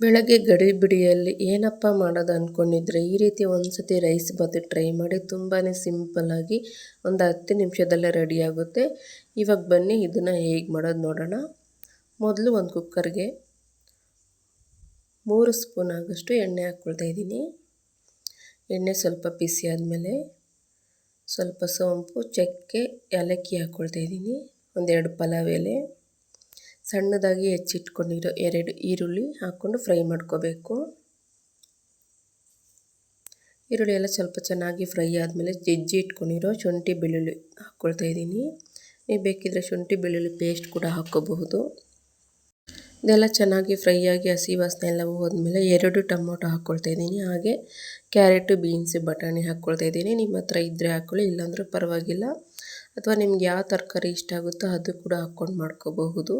ಬೆಳಗ್ಗೆ ಗಡಿಬಿಡಿಯಲ್ಲಿ ಏನಪ್ಪ ಮಾಡೋದು ಅಂದ್ಕೊಂಡಿದ್ರೆ ಈ ರೀತಿ ಒಂದು ಸತಿ ರೈಸ್ ಬಾತ್ ಟ್ರೈ ಮಾಡಿ ತುಂಬಾ ಸಿಂಪಲ್ಲಾಗಿ ಒಂದು ಹತ್ತು ನಿಮಿಷದಲ್ಲೇ ರೆಡಿಯಾಗುತ್ತೆ ಇವಾಗ ಬನ್ನಿ, ಇದನ್ನು ಹೇಗೆ ಮಾಡೋದು ನೋಡೋಣ. ಮೊದಲು ಒಂದು ಕುಕ್ಕರ್ಗೆ ಮೂರು ಸ್ಪೂನ್ ಆಗೋಷ್ಟು ಎಣ್ಣೆ ಹಾಕ್ಕೊಳ್ತಾ ಇದ್ದೀನಿ. ಎಣ್ಣೆ ಸ್ವಲ್ಪ ಬಿಸಿ ಆದಮೇಲೆ ಸ್ವಲ್ಪ ಸೋಂಪು, ಚಕ್ಕೆ, ಏಲಕ್ಕಿ ಹಾಕ್ಕೊಳ್ತಾ ಇದ್ದೀನಿ. ಒಂದೆರಡು ಪಲಾವ್ ಎಲೆ. ಸಣ್ಣದಾಗಿ ಹೆಚ್ಚಿಟ್ಕೊಂಡಿರೋ ಎರಡು ಈರುಳ್ಳಿ ಹಾಕ್ಕೊಂಡು ಫ್ರೈ ಮಾಡ್ಕೋಬೇಕು. ಈರುಳ್ಳಿ ಎಲ್ಲ ಸ್ವಲ್ಪ ಚೆನ್ನಾಗಿ ಫ್ರೈ ಆದಮೇಲೆ ಜಜ್ಜಿ ಇಟ್ಕೊಂಡಿರೋ ಶುಂಠಿ ಬೆಳ್ಳುಳ್ಳಿ ಹಾಕ್ಕೊಳ್ತಾ ಇದ್ದೀನಿ. ನೀವು ಬೇಕಿದ್ರೆ ಶುಂಠಿ ಬೆಳ್ಳುಳ್ಳಿ ಪೇಸ್ಟ್ ಕೂಡ ಹಾಕ್ಕೋಬಹುದು. ಇದೆಲ್ಲ ಚೆನ್ನಾಗಿ ಫ್ರೈ ಆಗಿ ಹಸಿ ವಾಸನೆ ಎಲ್ಲ ಹೋದ್ಮೇಲೆ ಎರಡು ಟೊಮೊಟೊ ಹಾಕ್ಕೊಳ್ತಾ ಇದ್ದೀನಿ. ಹಾಗೆ ಕ್ಯಾರೆಟು, ಬೀನ್ಸ್, ಬಟಾಣಿ ಹಾಕ್ಕೊಳ್ತಾ ಇದ್ದೀನಿ. ನಿಮ್ಮ ಹತ್ರ ಇದ್ದರೆ ಹಾಕ್ಕೊಳ್ಳಿ, ಇಲ್ಲಾಂದರೂ ಪರವಾಗಿಲ್ಲ. ಅಥವಾ ನಿಮ್ಗೆ ಯಾವ ತರಕಾರಿ ಇಷ್ಟ ಆಗುತ್ತೋ ಅದು ಕೂಡ ಹಾಕ್ಕೊಂಡು ಮಾಡ್ಕೋಬಹುದು.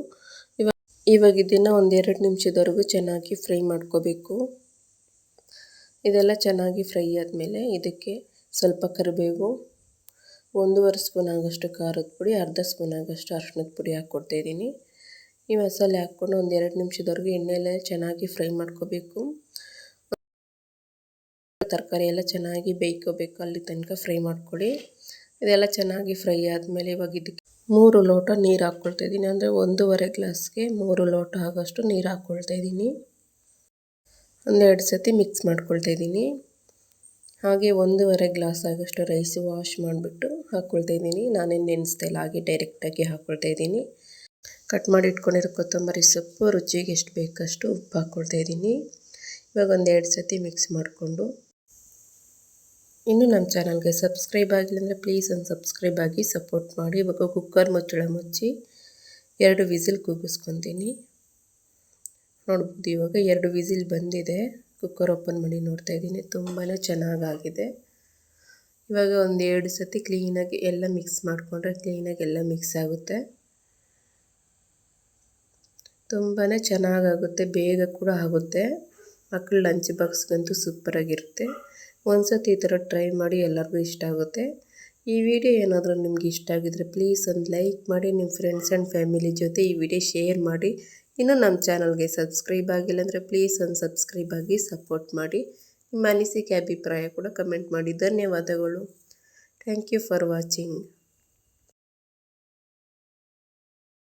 ಇವಾಗ ಇದನ್ನು ಒಂದೆರಡು ನಿಮಿಷದವರೆಗೂ ಚೆನ್ನಾಗಿ ಫ್ರೈ ಮಾಡ್ಕೋಬೇಕು. ಇದೆಲ್ಲ ಚೆನ್ನಾಗಿ ಫ್ರೈ ಆದಮೇಲೆ ಇದಕ್ಕೆ ಸ್ವಲ್ಪ ಕರಿಬೇವು, ಒಂದೂವರೆ ಸ್ಪೂನ್ ಆಗೋಷ್ಟು ಖಾರದ ಪುಡಿ, ಅರ್ಧ ಸ್ಪೂನ್ ಆಗೋಷ್ಟು ಅರ್ಶಿನದ ಪುಡಿ ಹಾಕ್ಕೊಡ್ತಾಯಿದ್ದೀನಿ ಈ ಮಸಾಲೆ ಹಾಕ್ಕೊಂಡು ಒಂದು ಎರಡು ನಿಮಿಷದವರೆಗೂ ಎಣ್ಣೆಯಲ್ಲೇ ಚೆನ್ನಾಗಿ ಫ್ರೈ ಮಾಡ್ಕೋಬೇಕು. ತರಕಾರಿ ಎಲ್ಲ ಚೆನ್ನಾಗಿ ಬೇಯ್ಕೋಬೇಕು ಅಲ್ಲಿ ತನಕ ಫ್ರೈ ಮಾಡ್ಕೊಳ್ಳಿ. ಇದೆಲ್ಲ ಚೆನ್ನಾಗಿ ಫ್ರೈ ಆದಮೇಲೆ ಇವಾಗ ಇದಕ್ಕೆ ಮೂರು ಲೋಟ ನೀರು ಹಾಕ್ಕೊಳ್ತಾ ಇದ್ದೀನಿ. ಅಂದರೆ ಒಂದೂವರೆ ಗ್ಲಾಸ್ಗೆ ಮೂರು ಲೋಟ ಆಗೋಷ್ಟು ನೀರು ಹಾಕ್ಕೊಳ್ತಾ ಇದ್ದೀನಿ. ಒಂದೆರಡು ಸತಿ ಮಿಕ್ಸ್ ಮಾಡ್ಕೊಳ್ತಾ ಇದ್ದೀನಿ. ಹಾಗೆ ಒಂದೂವರೆ ಗ್ಲಾಸ್ ಆಗೋಷ್ಟು ರೈಸ್ ವಾಶ್ ಮಾಡಿಬಿಟ್ಟು ಹಾಕ್ಕೊಳ್ತಾ ಇದ್ದೀನಿ. ನಾನೇನು ನೆನೆಸ್ತಾ ಇಲ್ಲ, ಹಾಗೆ ಡೈರೆಕ್ಟಾಗಿ ಹಾಕ್ಕೊಳ್ತಾ ಇದ್ದೀನಿ. ಕಟ್ ಮಾಡಿ ಇಟ್ಕೊಂಡಿರೋ ಕೊತ್ತಂಬರಿ ಸೊಪ್ಪು, ರುಚಿಗೆ ಎಷ್ಟು ಬೇಕಷ್ಟು ಉಪ್ಪು ಹಾಕ್ಕೊಳ್ತಾ ಇದ್ದೀನಿ. ಇವಾಗ ಒಂದೆರಡು ಸತಿ ಮಿಕ್ಸ್ ಮಾಡಿಕೊಂಡು ಇನ್ನು ನಮ್ಮ ಚಾನಲ್ಗೆ ಸಬ್ಸ್ಕ್ರೈಬ್ ಆಗಿಲ್ಲ ಅಂದರೆ ಪ್ಲೀಸ್ ಒಂದು ಸಬ್ಸ್ಕ್ರೈಬ್ ಆಗಿ ಸಪೋರ್ಟ್ ಮಾಡಿ. ಇವಾಗ ಕುಕ್ಕರ್ ಮುಚ್ಚಳ ಮುಚ್ಚಿ ಎರಡು ವಿಸಿಲ್ ಕೂಗಿಸ್ಕೊತೀನಿ. ನೋಡ್ಬೋದು ಇವಾಗ ಎರಡು ವಿಸಿಲ್ ಬಂದಿದೆ. ಕುಕ್ಕರ್ ಓಪನ್ ಮಾಡಿ ನೋಡ್ತಾ ಇದ್ದೀನಿ. ತುಂಬಾ ಚೆನ್ನಾಗಾಗಿದೆ. ಇವಾಗ ಒಂದು ಎರಡು ಸತಿ ಕ್ಲೀನಾಗಿ ಎಲ್ಲ ಮಿಕ್ಸ್ ಮಾಡಿಕೊಂಡ್ರೆ ಕ್ಲೀನಾಗಿ ಎಲ್ಲ ಮಿಕ್ಸ್ ಆಗುತ್ತೆ. ತುಂಬಾ ಚೆನ್ನಾಗಾಗುತ್ತೆ. ಬೇಗ ಕೂಡ ಆಗುತ್ತೆ. ಮಕ್ಕಳು ಲಂಚ್ ಬಾಕ್ಸ್ಗಂತೂ ಸೂಪರಾಗಿರುತ್ತೆ ಒಂದು ಸತಿ ಈ ಥರ ಟ್ರೈ ಮಾಡಿ ಎಲ್ಲರಿಗೂ ಇಷ್ಟ ಆಗುತ್ತೆ. ಈ ವಿಡಿಯೋ ಏನಾದರೂ ನಿಮ್ಗೆ ಇಷ್ಟ ಆಗಿದ್ರೆ ಪ್ಲೀಸ್ ಒಂದು ಲೈಕ್ ಮಾಡಿ, ನಿಮ್ಮ ಫ್ರೆಂಡ್ಸ್ ಆ್ಯಂಡ್ ಫ್ಯಾಮಿಲಿ ಜೊತೆ ಈ ವಿಡಿಯೋ ಶೇರ್ ಮಾಡಿ. ಇನ್ನು ನಮ್ಮ ಚಾನಲ್ಗೆ ಸಬ್ಸ್ಕ್ರೈಬ್ ಆಗಿಲ್ಲ ಅಂದರೆ ಪ್ಲೀಸ್ ಒಂದು ಸಬ್ಸ್ಕ್ರೈಬ್ ಆಗಿ ಸಪೋರ್ಟ್ ಮಾಡಿ. ನಿಮ್ಮ ಅನಿಸಿಕೆ, ಅಭಿಪ್ರಾಯ ಕೂಡ ಕಮೆಂಟ್ ಮಾಡಿ. ಧನ್ಯವಾದಗಳು. Thank you for watching.